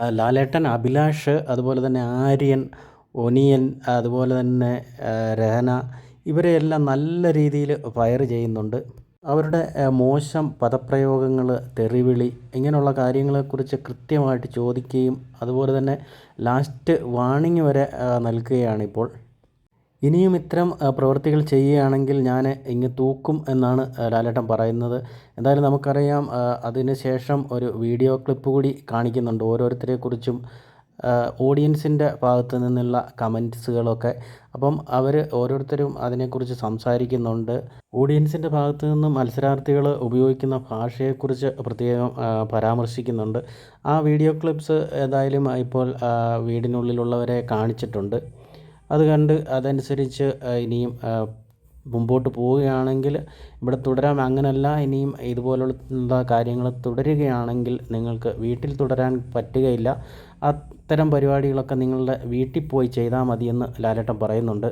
ലാലേട്ടൻ അഭിലാഷ് അതുപോലെ തന്നെ ആര്യൻ ഒനിയൻ അതുപോലെ തന്നെ രഹന ഇവരെയെല്ലാം നല്ല രീതിയിൽ ഫയർ ചെയ്യുന്നുണ്ട്. അവരുടെ മോശം പദപ്രയോഗങ്ങൾ തെറിവിളി ഇങ്ങനെയുള്ള കാര്യങ്ങളെക്കുറിച്ച് കൃത്യമായിട്ട് ചോദിക്കുകയും അതുപോലെ തന്നെ ലാസ്റ്റ് വാണിംഗ് വരെ നൽകുകയാണിപ്പോൾ. ഇനിയും ഇത്തരം പ്രവൃത്തികൾ ചെയ്യുകയാണെങ്കിൽ ഞാൻ ഇങ്ങ് തൂക്കും എന്നാണ് ലാലേട്ടൻ പറയുന്നത്. എന്തായാലും നമുക്കറിയാം അതിന് ശേഷം ഒരു വീഡിയോ ക്ലിപ്പ് കൂടി കാണിക്കുന്നുണ്ട്. ഓരോരുത്തരെക്കുറിച്ചും ഓഡിയൻസിന്റെ ഭാഗത്ത് നിന്നുള്ള കമന്റ്സുകളൊക്കെ അപ്പം അവർ ഓരോരുത്തരും അതിനെക്കുറിച്ച് സംസാരിക്കുന്നുണ്ട്. ഓഡിയൻസിന്റെ ഭാഗത്ത് നിന്നും മത്സരാർത്ഥികൾ ഉപയോഗിക്കുന്ന ഭാഷയെക്കുറിച്ച് പ്രത്യേകം പരാമർശിക്കുന്നുണ്ട്. ആ വീഡിയോ ക്ലിപ്സ് ഏതായാലും ഇപ്പോൾ വീടിനുള്ളിലുള്ളവരെ കാണിച്ചിട്ടുണ്ട്. അത് കണ്ട് അതനുസരിച്ച് ഇനിയും മുമ്പോട്ട് പോവുകയാണെങ്കിൽ ഇവിടെ തുടരാം. അങ്ങനല്ല ഇനിയും ഇതുപോലുള്ള കാര്യങ്ങൾ തുടരുകയാണെങ്കിൽ നിങ്ങൾക്ക് വീട്ടിൽ തുടരാൻ പറ്റുകയില്ല. അത്തരം പരിപാടികളൊക്കെ നിങ്ങളുടെ വീട്ടിൽ പോയി ചെയ്താൽ മതിയെന്ന് ലാലേട്ടൻ പറയുന്നുണ്ട്.